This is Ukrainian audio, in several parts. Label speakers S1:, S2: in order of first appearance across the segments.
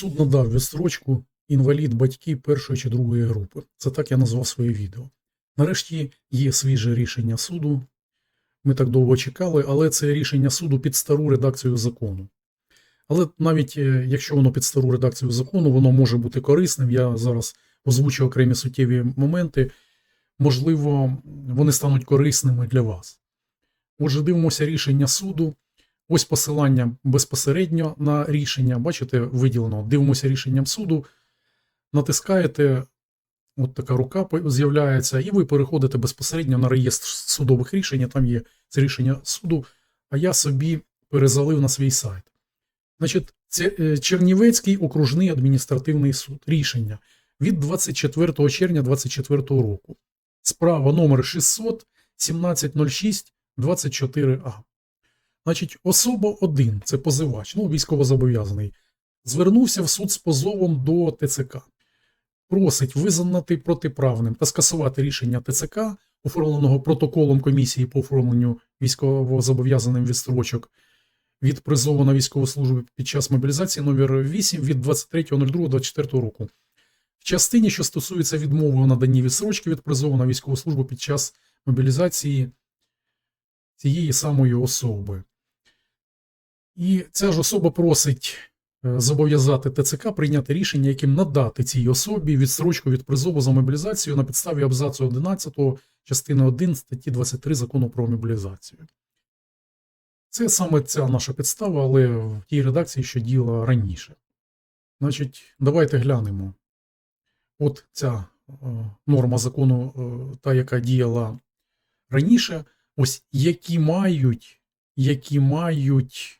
S1: Суд надав відстрочку інвалід батьки першої чи другої групи. Це так я назвав своє відео. Нарешті є свіже рішення суду. Ми так довго чекали, але це рішення суду під стару редакцію закону. Але навіть е, якщо воно під стару редакцію закону, воно може бути корисним. Я зараз озвучу окремі суттєві моменти. Можливо, вони стануть корисними для вас. Отже, дивимося рішення суду. Ось посилання безпосередньо на рішення. Бачите, виділено. Дивимося рішенням суду. Натискаєте, от така рука з'являється, і ви переходите безпосередньо на реєстр судових рішень. Там є це рішення суду, а я собі перезалив на свій сайт. Значить, це е, Чернівецький окружний адміністративний суд. Рішення від 24 червня 2024 року. Справа номер 600 1706 24А. Значить, особа 1, це позивач, ну, військовозобов'язаний, звернувся в суд з позовом до ТЦК. Просить визнати протиправним та скасувати рішення ТЦК, оформленого протоколом комісії по оформленню військовозобов'язаним відстрочок від призову на військову службу під час мобілізації номер 8 від 23.02.24 року. В частині, що стосується відмови у наданні відсрочки від призову на військову службу під час мобілізації цієї самої особи. І ця ж особа просить е, зобов'язати ТЦК прийняти рішення, яким надати цій особі відсрочку від призову за мобілізацію на підставі абзацу 11 частини 1 статті 23 закону про мобілізацію. Це саме ця наша підстава, але в тій редакції, що діяла раніше. Значить, давайте глянемо. От ця е, норма закону, е, та, яка діяла раніше, ось які мають, які мають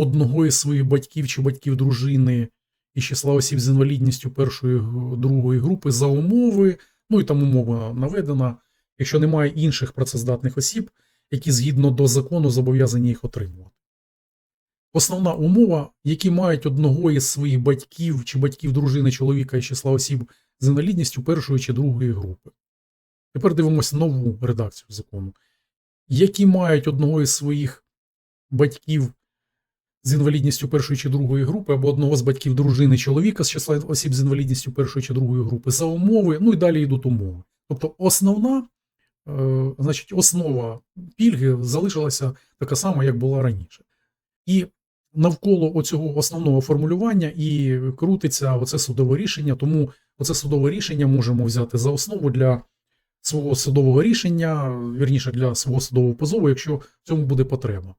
S1: одного із своїх батьків чи батьків дружини із числа осіб з інвалідністю першої другої групи за умови, ну і там умова наведена, якщо немає інших працездатних осіб, які згідно до закону зобов'язані їх отримувати. Основна умова, які мають одного із своїх батьків чи батьків дружини чоловіка із числа осіб з інвалідністю першої чи другої групи. Тепер дивимося нову редакцію закону. Які мають одного із своїх батьків з інвалідністю першої чи другої групи, або одного з батьків дружини чоловіка з числа осіб з інвалідністю першої чи другої групи за умови, ну і далі йдуть умови. Тобто основна, е, значить, основа пільги залишилася така сама, як була раніше. І навколо оцього основного формулювання і крутиться оце судове рішення, тому оце судове рішення можемо взяти за основу для свого судового рішення, вірніше для свого судового позову, якщо в цьому буде потреба.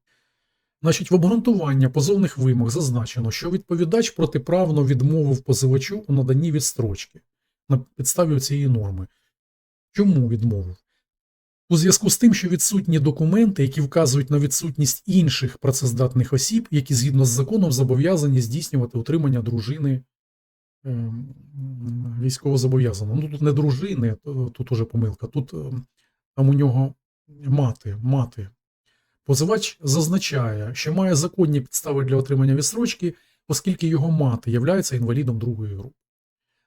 S1: Значить, в обґрунтування позовних вимог зазначено, що відповідач протиправно відмовив позивачу у наданні відстрочки на підставі цієї норми. Чому відмовив? У зв'язку з тим, що відсутні документи, які вказують на відсутність інших працездатних осіб, які згідно з законом зобов'язані здійснювати утримання дружини ем, військовозобов'язаного. Ну тут не дружини, тут уже помилка. Тут ем, там у нього мати, мати. Позивач зазначає, що має законні підстави для отримання відстрочки, оскільки його мати являється інвалідом другої групи.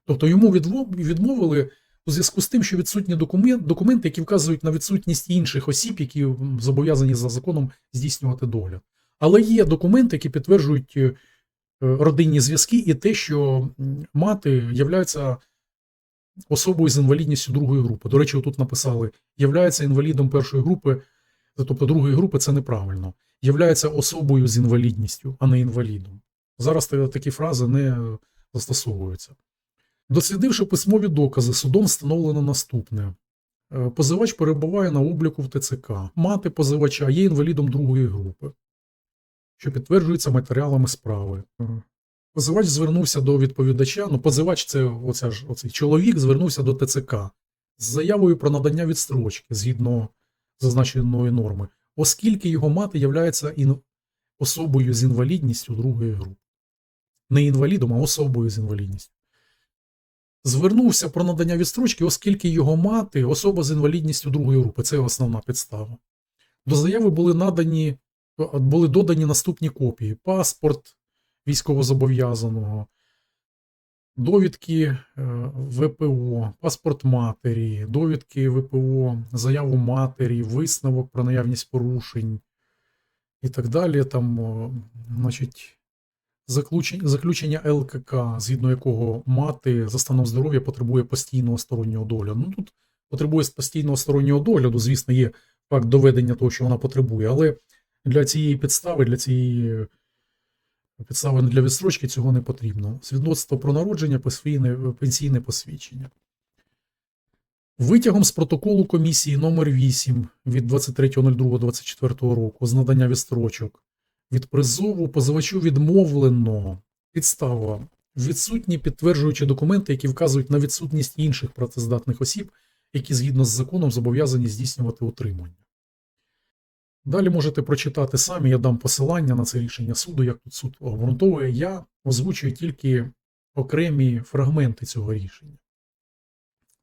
S1: Тобто йому відмовили у зв'язку з тим, що відсутні документ, документи, які вказують на відсутність інших осіб, які зобов'язані за законом здійснювати догляд. Але є документи, які підтверджують е, родинні зв'язки і те, що мати являється особою з інвалідністю другої групи. До речі, тут написали, являється інвалідом першої групи, тобто другої групи це неправильно. Являється особою з інвалідністю, а не інвалідом. Зараз такі фрази не застосовуються. Дослідивши письмові докази, судом встановлено наступне. Е, Позивач перебуває на обліку в ТЦК. Мати позивача є інвалідом другої групи, що підтверджується матеріалами справи. Е, Позивач звернувся до відповідача. Ну, позивач це оця ж, оцей чоловік звернувся до ТЦК з заявою про надання відстрочки згідно зазначеної норми, оскільки його мати являється ін... особою з інвалідністю другої групи. Не інвалідом, а особою з інвалідністю. Звернувся про надання відстрочки, оскільки його мати особа з інвалідністю другої групи. Це основна підстава. До заяви були надані, були додані наступні копії: паспорт військовозобов'язаного, довідки е, ВПО, паспорт матері, довідки ВПО, заяву матері, висновок про наявність порушень і так далі. Там, значить, заключення, ЛКК, згідно якого мати за станом здоров'я потребує постійного стороннього догляду. Ну тут потребує постійного стороннього догляду, звісно, є факт доведення того, що вона потребує, але для цієї підстави, для цієї підстави для відстрочки цього не потрібно. Свідоцтво про народження, пенсійне, посвідчення. Витягом з протоколу комісії номер 8 від 23.02.24 року з надання відстрочок від призову позивачу відмовлено підстава відсутні підтверджуючі документи, які вказують на відсутність інших працездатних осіб, які згідно з законом зобов'язані здійснювати утримання. Далі можете прочитати самі, я дам посилання на це рішення суду, як тут суд обґрунтовує. Я озвучую тільки окремі фрагменти цього рішення.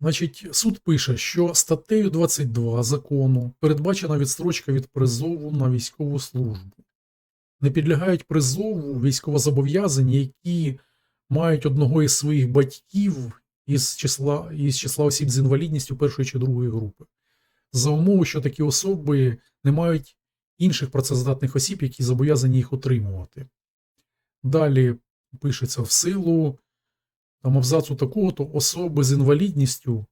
S1: Значить, суд пише, що статтею 22 закону передбачена відстрочка від призову на військову службу. Не підлягають призову військовозобов'язані, які мають одного із своїх батьків із числа, із числа осіб з інвалідністю першої чи другої групи. За умови, що такі особи не мають інших працездатних осіб, які зобов'язані їх утримувати. Далі пишеться в силу там абзацу такого, то особи з інвалідністю,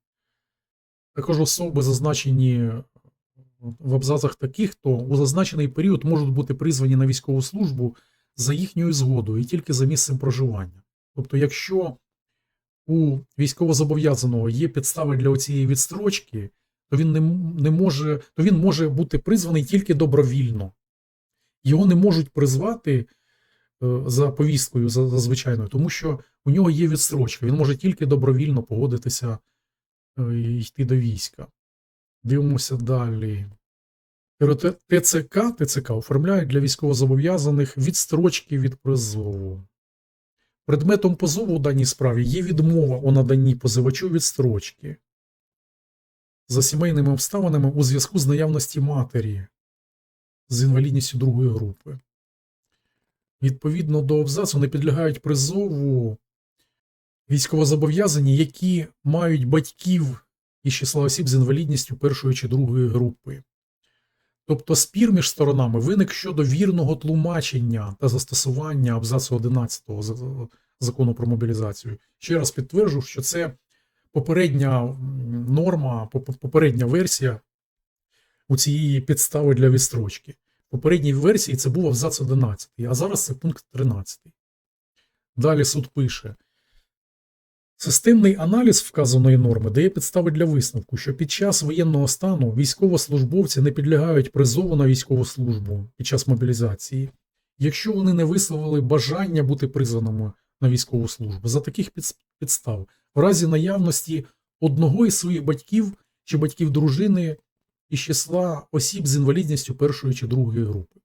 S1: також особи зазначені в абзацах таких, то у зазначений період можуть бути призвані на військову службу за їхньою згодою і тільки за місцем проживання. Тобто, якщо у військовозобов'язаного є підстави для цієї відстрочки, то він не, не може, то він може бути призваний тільки добровільно. Його не можуть призвати е, за повісткою за, за звичайною, тому що у нього є відстрочка. Він може тільки добровільно погодитися е, і йти до війська. Дивимося далі. ТЦК, ТЦК оформляють для військовозобов'язаних відстрочки від призову. Предметом позову у даній справі є відмова у наданні позивачу відстрочки за сімейними обставинами у зв'язку з наявності матері з інвалідністю другої групи. Відповідно до абзацу не підлягають призову військовозобов'язані, які мають батьків із числа осіб з інвалідністю першої чи другої групи. Тобто спір між сторонами виник щодо вірного тлумачення та застосування абзацу 11 закону про мобілізацію. Ще раз підтверджу, що це попередня норма, попередня версія у цієї підстави для відстрочки. В попередній версії це був абзац 11, а зараз це пункт 13. Далі суд пише. Системний аналіз вказаної норми дає підстави для висновку, що під час воєнного стану військовослужбовці не підлягають призову на військову службу під час мобілізації, якщо вони не висловили бажання бути призваними на військову службу за таких підстав, в разі наявності одного із своїх батьків чи батьків дружини із числа осіб з інвалідністю першої чи другої групи.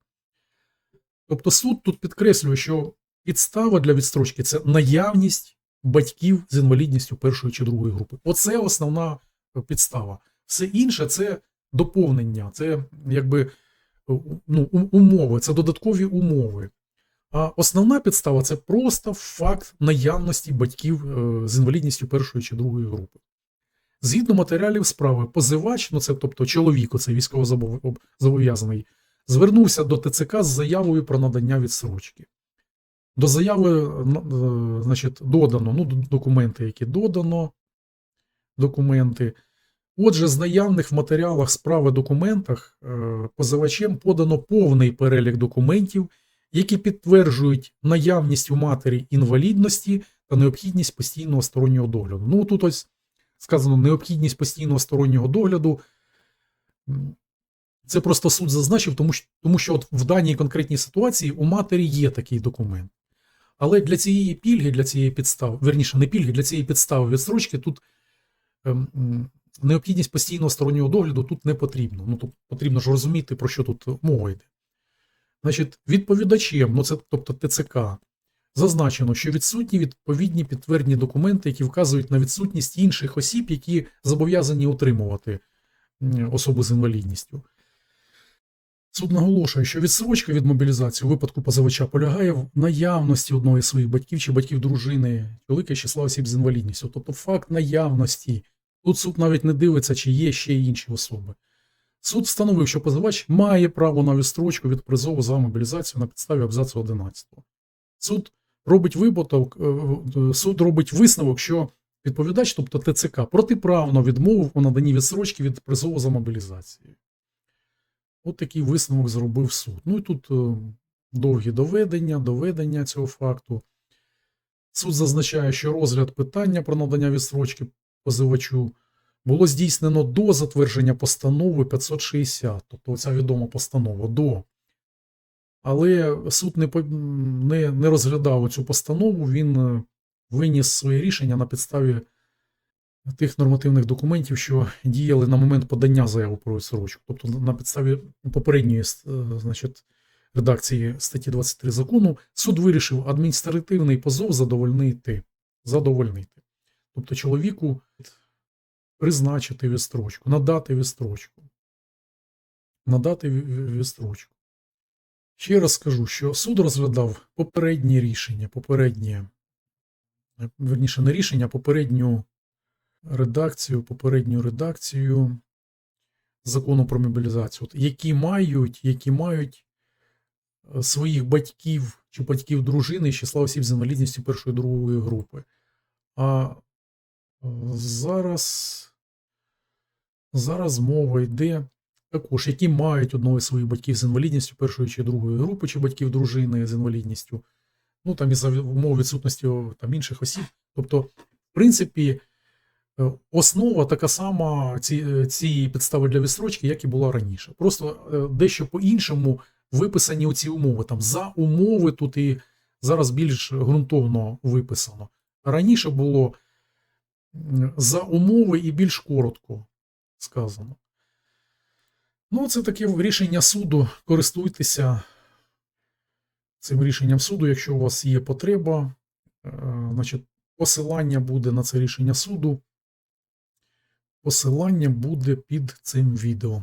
S1: Тобто суд тут підкреслює, що підстава для відстрочки це наявність батьків з інвалідністю першої чи другої групи. Оце основна підстава. Все інше це доповнення, це якби е, ну, умови, це додаткові умови. А основна підстава це просто факт наявності батьків е, з інвалідністю першої чи другої групи. Згідно матеріалів справи, позивач, ну це тобто чоловік, оцей військовозобов'язаний, звернувся до ТЦК з заявою про надання відсрочки. До заяви е, значить, додано ну, документи, які додано. Документи. Отже, з наявних в матеріалах справи документах е, позивачем подано повний перелік документів, які підтверджують наявність у матері інвалідності та необхідність постійного стороннього догляду. Ну, тут ось сказано необхідність постійного стороннього догляду. Це просто суд зазначив, тому що, тому що от в даній конкретній ситуації у матері є такий документ. Але для цієї пільги, для цієї підстави, верніше, не пільги, для цієї підстави відстрочки тут ем, необхідність постійного стороннього догляду тут не потрібно. Ну, тут потрібно ж розуміти, про що тут мова йде. Значить, відповідачем, ну це тобто ТЦК, зазначено, що відсутні відповідні підтвердні документи, які вказують на відсутність інших осіб, які зобов'язані утримувати м, особу з інвалідністю. Суд наголошує, що відсрочка від мобілізації у випадку позивача полягає в наявності одного із своїх батьків чи батьків дружини, велике числа осіб з інвалідністю. Тобто факт наявності. Тут суд навіть не дивиться, чи є ще інші особи. Суд встановив, що позивач має право на відстрочку від призову за мобілізацію на підставі абзацу 11. Суд робить випадок, е, е, суд робить висновок, що відповідач, тобто ТЦК, протиправно відмовив у наданні відсрочки від призову за мобілізацією. От такий висновок зробив суд. Ну і тут е, довгі доведення, доведення цього факту. Суд зазначає, що розгляд питання про надання відсрочки позивачу було здійснено до затвердження постанови 560, тобто ця відома постанова до. Але суд не, не, не розглядав цю постанову, він е, виніс своє рішення на підставі тих нормативних документів, що діяли на момент подання заяви про відсрочку. Тобто на підставі попередньої е, значить, редакції статті 23 закону суд вирішив адміністративний позов задовольнити. задовольнити. Тобто чоловіку призначити відстрочку, надати відстрочку. Надати ві- ві- відстрочку. Ще раз скажу, що суд розглядав попереднє рішення, попереднє, е, верніше, не рішення, а попередню редакцію, попередню редакцію закону про мобілізацію, які мають, які мають е, своїх батьків чи батьків дружини з числа осіб з інвалідністю першої другої групи. А е, зараз, зараз мова йде також, які мають одного із своїх батьків з інвалідністю першої чи другої групи, чи батьків дружини з інвалідністю, ну там із умов відсутності там, інших осіб. Тобто, в принципі, е, основа така сама ці, е, цієї підстави для відстрочки, як і була раніше. Просто е, дещо по-іншому виписані оці умови. Там за умови тут і зараз більш ґрунтовно виписано. Раніше було за умови і більш коротко сказано. Ну, це таке рішення суду. Користуйтеся цим рішенням суду, якщо у вас є потреба. Е, Значить, посилання буде на це рішення суду. Посилання буде під цим відео.